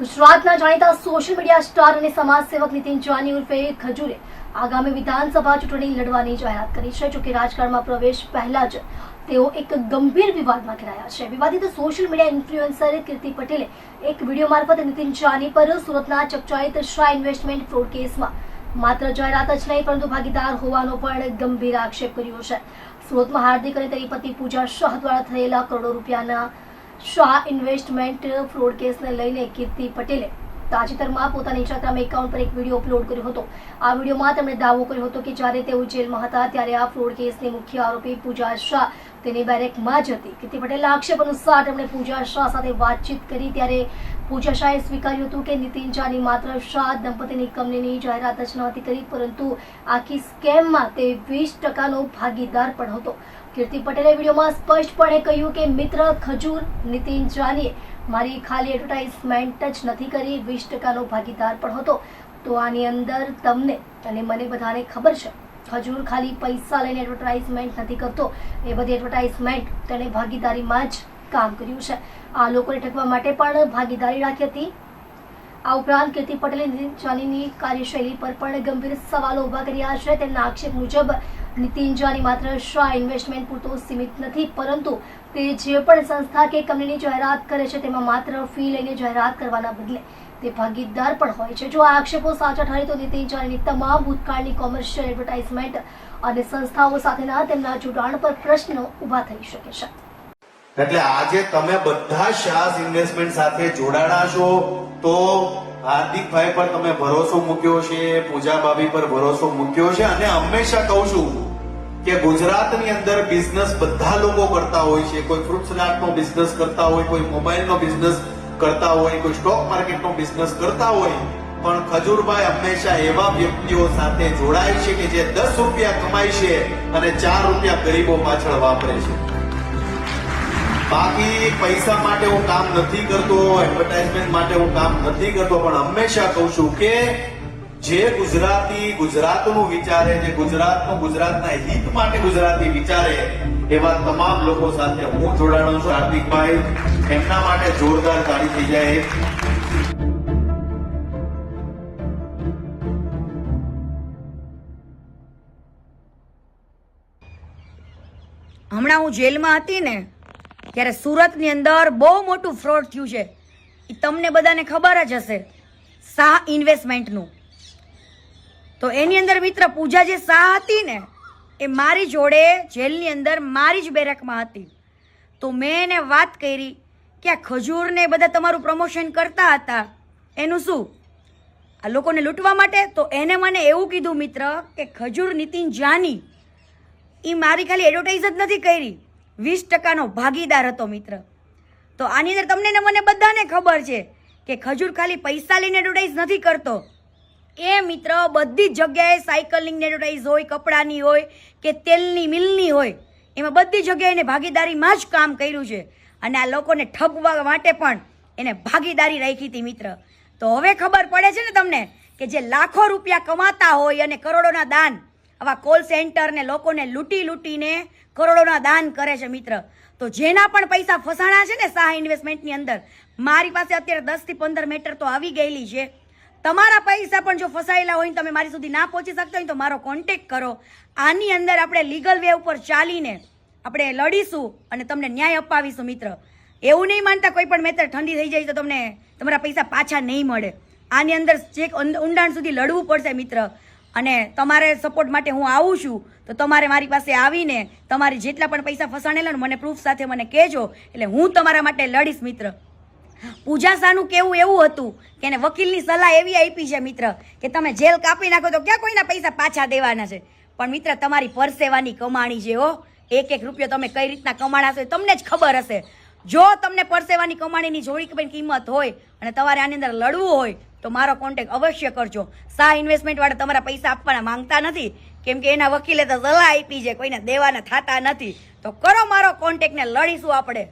ગુજરાતના જાણીતા social media star અને સમાજ સેવક નીતિન જાની ઉર્ફે ખજૂરે આગામી વિધાનસભા ચૂંટણી લડવાની જાહેરાત કરી છે, જોકે રાજકારણમાં પ્રવેશ પહેલા જ તેઓ એક ગંભીર વિવાદમાં ઘેરાયા છે. વિવાદિત સોશિયલ મીડિયા ઇન્ફ્લુએન્સર કીર્તિ પટેલે એક વીડિયો મારફત નીતિન જાની પર સુરતના ચકચારિત શાહ ઇન્વેસ્ટમેન્ટ ફ્રોડ કેસમાં માત્ર જાહેરાત જ નહીં, પરંતુ ભાગીદાર હોવાનો પણ ગંભીર આક્ષેપ કર્યો છે. સુરતમાં હાર્દિક અને તેની પતિ પૂજા શાહ દ્વારા થયેલા કરોડો રૂપિયાના શાહ ઇન્વેસ્ટમેન્ટ ફ્રોડ કેસને લઈને કીર્તિ પટેલે તાજેતરમાં પોતાના ઇન્સ્ટાગ્રામ એકાઉન્ટ પર એક વીડિયો અપલોડ કર્યો હતો. આ વિડીયોમાં તેમણે દાવો કર્યો હતો કે જ્યારે તેઓ જેલમાં હતા ત્યારે આ ફ્રોડ કેસની મુખ્ય આરોપી પૂજા શાહ તેની બેરેકમાં જ હતી. કીર્તિ પટેલના આક્ષેપ અનુસાર તેમણે પૂજા શાહ સાથે વાતચીત કરી ત્યારે પૂજા શાહે સ્વીકાર્યું હતું કે નીતિન જાની માત્ર શાહ દંપતીની કંપનીની જાહેરાત જ નહોતી કરી, પરંતુ આખી સ્કેમમાં તે વીસ ટકાનો ભાગીદાર પણ હતો. કીર્તિ પટેલે વિડીયોમાં સ્પષ્ટપણે કહ્યું કે, મિત્ર ખજૂર, નીતિન જાનીએ મારી ખાલી એડવર્ટાઇઝમેન્ટ જ નથી કરી, વીસ ટકાનો ભાગીદાર પણ હતો. તો આની અંદર તમને અને મને બધાને ખબર છે. ખજૂર ખાલી પૈસા લઈને એડવર્ટાઇઝમેન્ટ નથી કરતો. એ બધી એડવર્ટાઇઝમેન્ટ તેણે ભાગીદારીમાં જ કામ કર્યું છે. આ લોકોને ઠકવા માટે પણ ભાગીદારી રાખી હતી. આ ઉપરાંત કીર્તિ પટેલે નીતિન કાર્યશૈલી પર પણ ગંભીર સવાલો ઊભા કર્યા છે. તેમના આક્ષેપ મુજબ નીતિન જાની માત્ર શાહ ઇન્વેસ્ટમેન્ટ પૂરતો સીમિત નથી, પરંતુ તે જે પણ સંસ્થા કે કંપનીની જાહેરાત કરે છે, તેમાં માત્ર ફી લઈને જાહેરાત કરવાના બદલે તે ભાગીદાર પણ હોય છે. જો આ આક્ષેપો સાચા ઠરે, તો નીતિન જાનીની તમામ ભૂતકાળની કોમર્શિયલ એડવર્ટાઇઝમેન્ટ અને સંસ્થાઓ સાથેના તેમના જોડાણ પર પ્રશ્નો ઊભા થઈ શકે છે. એટલે આજે તમે બધા શાસ ઇન્વેસ્ટમેન્ટ સાથે જોડાણા છો, તો હાર્દિકભાઈ પર તમે ભરોસો મૂક્યો છે પૂજા ભાભી પર ભરોસો મૂક્યો છે, અને હંમેશા કહું છું કે ગુજરાતની અંદર બિઝનેસ બધા લોકો કરતા હોય છે. કોઈ ફ્રૂટ નો બિઝનેસ કરતા હોય, કોઈ મોબાઈલનો બિઝનેસ કરતા હોય, કોઈ સ્ટોક માર્કેટનો બિઝનેસ કરતા હોય, પણ ખજૂરભાઈ હંમેશા એવા વ્યક્તિઓ સાથે જોડાય છે કે જે દસ રૂપિયા કમાય છે અને ચાર રૂપિયા ગરીબો પાછળ વાપરે છે. બાકી પૈસા માટે હું કામ નથી કરતો એડવર્ટાઇઝમેન્ટ માટે હું કામ નથી કરતો, પણ હંમેશા કહું છું કે જે ગુજરાતી ગુજરાતનું વિચારે, જે ગુજરાતનું ગુજરાતના હિત માટે ગુજરાતી વિચારે, એવા તમામ લોકો સાથે હું જોડાણો છું. હાર્દિકભાઈ, એમના માટે જોરદાર તાળી થઈ જાય. હમણાં હું જેલમાં હતી ને ત્યારે સુરતની અંદર બહુ મોટું ફ્રોડ થયું છે. એ તમને બધાને ખબર જ હશે. શાહ ઇન્વેસ્ટમેન્ટનું તો એની અંદર મિત્ર પૂજા જે શાહ હતી ને, એ મારી જોડે જેલની અંદર મારી જ બેરકમાં હતી. તો મેં એને વાત કરી કે આ ખજૂરને બધા તમારું પ્રમોશન કરતા હતા. એનું શું? આ લોકોને લૂંટવા માટે? તો એને મને એવું કીધું મિત્ર કે ખજૂર નીતિન જાની. એ મારી ખાલી એડવર્ટાઇઝ જ નથી કરી. વીસ ટકાનો ભાગીદાર હતો મિત્ર. તો આની અંદર તમને ને મને બધાને ખબર છે કે ખજૂર ખાલી પૈસા લઈને એડવર્ટાઇઝ નથી કરતો. એ મિત્ર બધી જ જગ્યાએ સાયકલિંગની એડવર્ટાઇઝ હોય, કપડાની હોય કે તેલની, મિલની હોય, એમાં બધી જગ્યાએ એને ભાગીદારીમાં જ કામ કર્યું છે. અને આ લોકોને ઠગવા માટે પણ એને ભાગીદારી રાખી હતી મિત્ર. તો હવે ખબર પડે છે ને તમને કે જે લાખો રૂપિયા કમાતા હોય અને કરોડોના દાન આવા કોલ સેન્ટર ને લોકોને લૂંટી લૂંટીને કરોડોના દાન કરે છે મિત્ર. તો જેના પણ પૈસા ફસાણા છે ને સાહ ઇન્વેસ્ટમેન્ટની અંદર, મારી પાસે અત્યારે દસથી પંદર મીટર તો આવી ગયેલી છે. તમારા પૈસા પણ જો ફસાયેલા હોય તમે મારી સુધી ના પહોંચી શકતા હોય તો મારો કોન્ટેક કરો. આની અંદર આપણે લીગલ વે ઉપર ચાલીને આપણે લડીશું અને તમને ન્યાય અપાવીશું મિત્ર. એવું નહીં માનતા કોઈ પણ મેતર ઠંડી થઈ જાય તો તમને તમારા પૈસા પાછા નહીં મળે. આની અંદર ચેક ઊંડાણ સુધી લડવું પડશે મિત્ર. અને તમારે સપોર્ટ માટે હું આવું છું, તો તમારે મારી પાસે આવીને તમારી જેટલા પણ પૈસા ફસાણેલા ને મને પ્રૂફ સાથે મને કહેજો, એટલે હું તમારા માટે લડીશ મિત્ર. પૂજા શાહનું કેવું એવું હતું કે એને વકીલની સલાહ એવી આપી છે મિત્ર, કે તમે જેલ કાપી નાખો તો ક્યાં કોઈના પૈસા પાછા દેવાના છે? પણ મિત્ર, તમારી પરસેવાની કમાણી છે હો, એક એક રૂપિયો તમે કઈ રીતના કમાણા છો તમને જ ખબર હશે. જો તમને પરસેવાની કમાણીની જોડી કિંમત હોય અને તમારે આની અંદર લડવું હોય, તો મારો કોન્ટેક્ટ અવશ્ય કરજો. સા ઇન્વેસ્ટમેન્ટવાળા તમારા પૈસા આપવાના માંગતા નથી. કેમ કે એના વકીલે તો સલાહ આપી છે, કોઈને દેવાના થતા નથી. તો કરો મારો કોન્ટેક્ટને લડીશું આપણે.